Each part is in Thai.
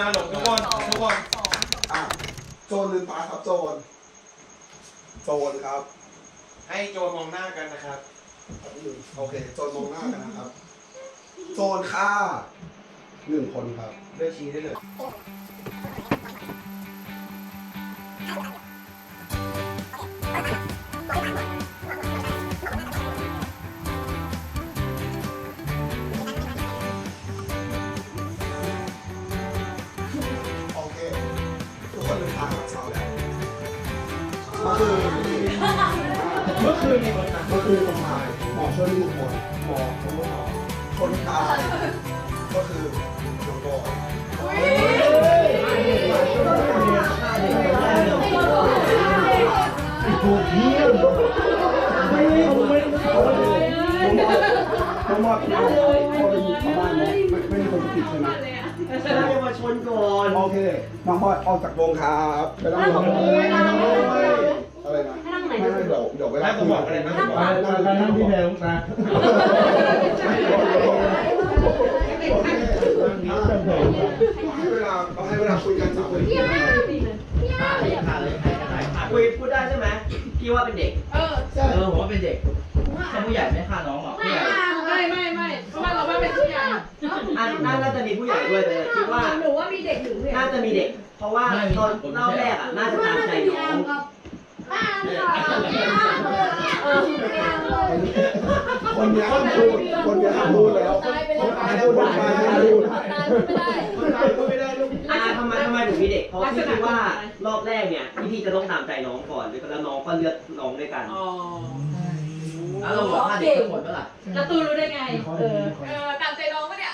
นาหลบทุกคนทุกคน อะโจรลืมตาครับโจรโจรครับให้โจรมองหน้ากันนะครับ โอเคโจรมองหน้ากันนะครับ โจรฆ่าหนึ่งคนครับเลือกชี้ได้เลย คนลืมตาครับเช้าแล้วเมื่อคืนเมื่อคืนมีคนนะเมื่อคืนคนตายหมอช่วยหนึ่งคนหมอคนหมอคนตายก็คือน้องบอยน้องบ อยน้องบอยเขาไปอยู่ชาวบ้านเนาะไม่ไม่มีคนผิดใช่ไหมชนะเยาวชนก่อนโอเคน้องบอยออกจากวงครับไปนั่งรออะไรนะไม่ไม่เดี๋ยวเดี๋ยวเวลาให้ผมบอกอะไรนะผมบอกไปนั่งที่แพงนะให้เวลาเราให้เวลาคุยกันสามคนคุยพูดได้ใช่ไหมพี่ว่าเป็นเด็ก เออ เออผมว่าเป็นเด็กถ้าผู้ใหญ่ไม่ฆ่าน้อง อะน่าน่าจะมีผู้ใหญ่ด้วยแต่คิดว่าหนูว่ามีเด็กหรือผู้ใหญ่น่าจะมีเด็ก เพราะว่าตอนรอบแรกอะน่าจะตามใจน้องคนเนี้ยพูดคนเนี้ยพูดแล้วตายไปแล้วตายพูดตายไม่พูดตายไม่ได้ไม่ได้ลูกอะทำไมทำไมถึงมีเด็กเพราะพี่คิดว่ารอบแรกเนี่ยพี่พี่จะต้องตามใจน้องก่อนแล้วน้องก็เลือกน้องด้วยกันอ๋อ แล้วเราบอกฆ่าเด็กทั้งหมดเมื่อไหร่แล้วตูรู้ได้ไง เออ เออตามใจน้องปะเนี่ย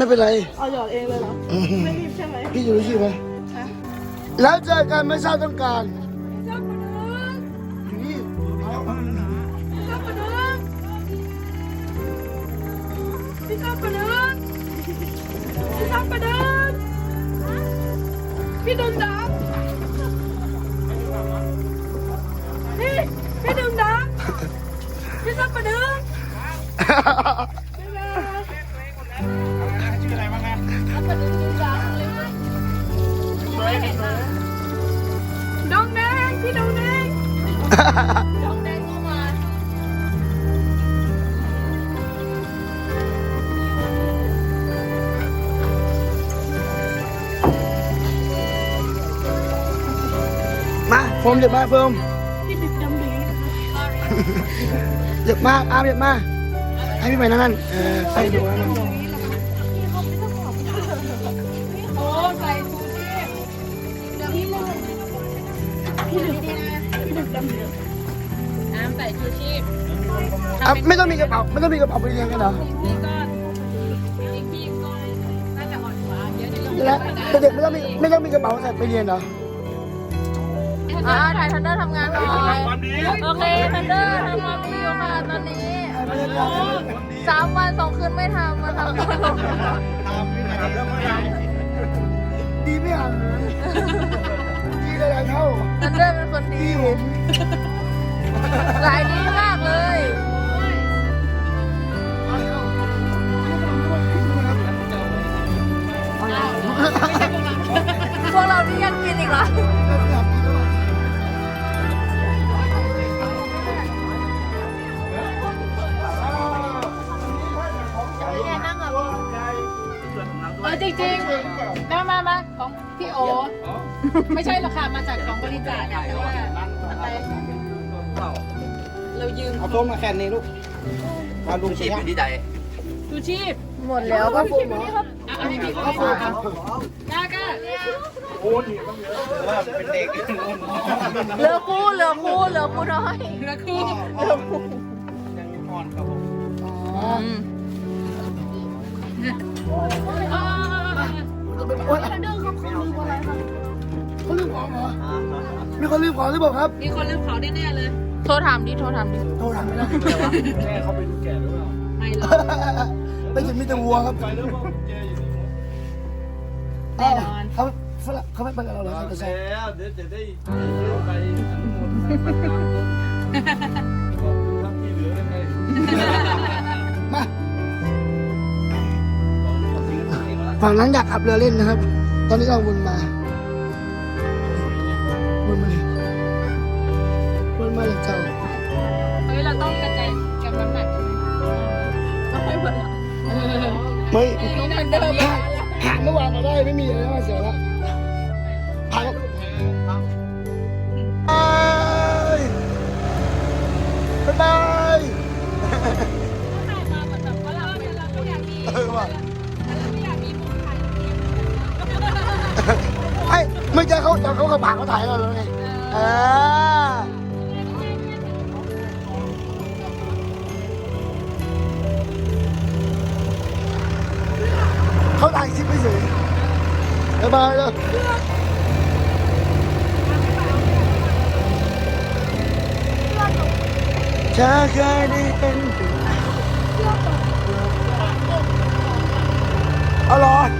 ไม่เป็นไร เอาหยอดเองเลยเหรอ ไม่รีบใช่ไหมพี่อยู่ที่ไหมแล้วเจอกันไม่ทราบต้องการชอบคนนึงนี่ชอบคนนึงพี่ชอบคนนึงพี่ชอบคนนึงพี่ดึงดังพี่พี่ดึงดังพี่ชอบคนนึง โฟมเจ็บมากเฟิร์มเจ็บมากอาร์มเจ็บมากให้พี่ไปนั่นนั่นเออใส่ดูนั่นนั่นโอ้ใส่ชูชีพเดี๋ยวพี่ลืมพี่ลืมพี่ลืมดำเหลืองน้ำใส่ชูชีพอะไม่ต้องมีกระเป๋าไม่ต้องมีกระเป๋าไปเรียนกันเหรอพี่ก็อีกพี่ก็น่าจะอ่อนกว่าเยอะในเรื่องแล้วแต่เด็กไม่ต้องมีไม่ต้องมีกระเป๋าใส่ไปเรียนเหรอ อ่าถ่ายทันเดอร์ทำงานหน่อยโอเคทันเดอร์ทำความดีอยู่ค่ะตอนนี้สามวันสองคืนไม่ทำมาทำดีไม่อ่านดีหลายเท่าทันเดอร์เป็นคนดีดีผมหลายดีมากเลยพวกเรานี่ยังกินอีกเหรอ จริงๆมามามาของพี่โอ ไม่ใช่หรอกค่ะ มาจากของบริจาคเนี่ยแต่ว่าอะไรเรายืมเอาโฟมมาแข่นนี่ลูกเอาลุงชีชี้พอยู่ที่ใดชูชีพหมดแล้วก็ฟูมอะเอาให้พี่เขาให้ดูกล้ากล้าเป็นเด็กเหลือคู่เหลือคู่เหลือคู่น้อยเหลือคู่อืม อ่าเขาลืมของเหรอมีคนลืมของหรือเปล่าครับ มีคนลืมเขาแน่ๆเลย โทรถามดิ โทรถามดิ โทรถามไม่ได้ไม่หรอกไม่จะมีแต่วัวครับแน่นอนเขาฝรั่งเขาไม่ไปกับเราเหรอครับกระแล้วเดี๋ยวจะได้เที่ยวไปทั้งหมด ฝั่งนั้นอยากขับเรือเล่นนะครับ ตอนนี้เราวนมา วนมาเลยวนมาเลยเจ้าเฮ้ยเราต้องกระจายกับน้ำหนักใช่ไหมต้องให้หมดละไม่ต้องเป็นเดิมผ่านผ่านเมื่อวานมาได้ไม่มีอะไรมาเสียแล้ว ตอนเขาขับผ่านเขาถ่ายเราแล้วไงอ่าเขาถ่ายคลิปไม่เฉยบายบายเลยจะเคยได้เป็นเอาเหรอไ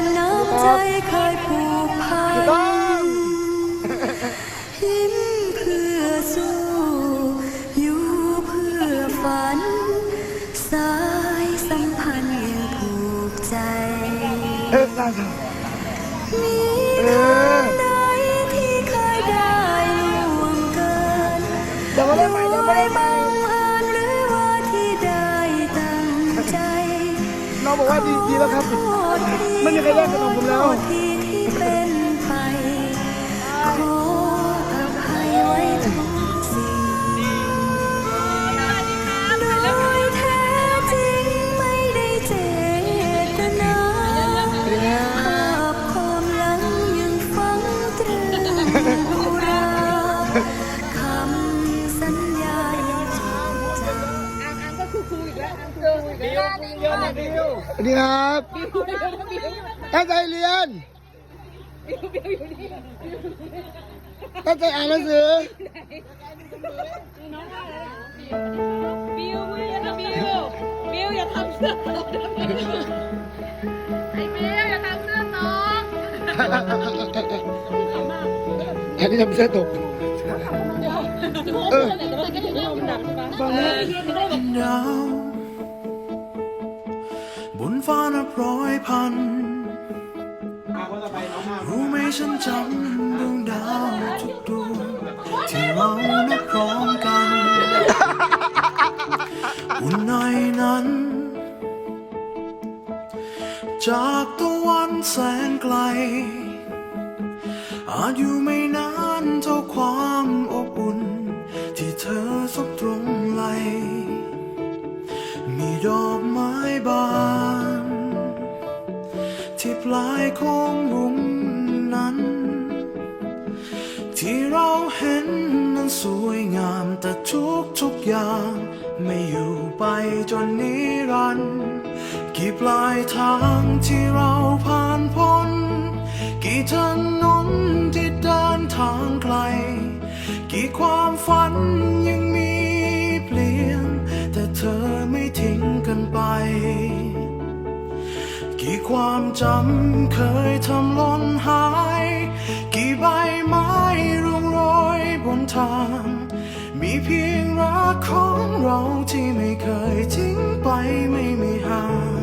นน้ำใจเคยผูกพันต้องยิ้มเพื่อสู้ อยู่เพื่อฝัน สายสัมพันธ์ยังผูกใจเออน่า น้องบอกว่าดีดีแล้วครับ ไม่มีใครแย่งขนมผมแล้ว สวัสดีครับตั้งใจเรียนตั้งใจอ่านหนังสือบิวบิวบิวบิวอย่าทำเสื้อตกไอ้เบลอย่าทำเสื้อตกอันนี้ทำเสื้อตกเออดาวบน ฟ้านับร้อยพัน รู้ไหมฉันจำดวงดาวทุกดวงที่เรานับพร้อมกันอุ่นในนั้น จากตะวันแสนไกล อาจอยู่ไม่นานเท่าความอบอุ่น ทุกทุกอย่าง ไม่อยู่ไปจนนิรันดร์กี่ปลายทางที่เราผ่านพ้น กี่ถนนที่เดินทางไกล กี่ความฝันยังมีเปลี่ยน แต่เธอไม่ทิ้งกันไป กี่ความจำเคยทำหล่นหาย กี่ใบไม้ร่วงโรยบนทาง เพียงรักของเราที่ไม่เคยทิ้งไปไม่มีห่าง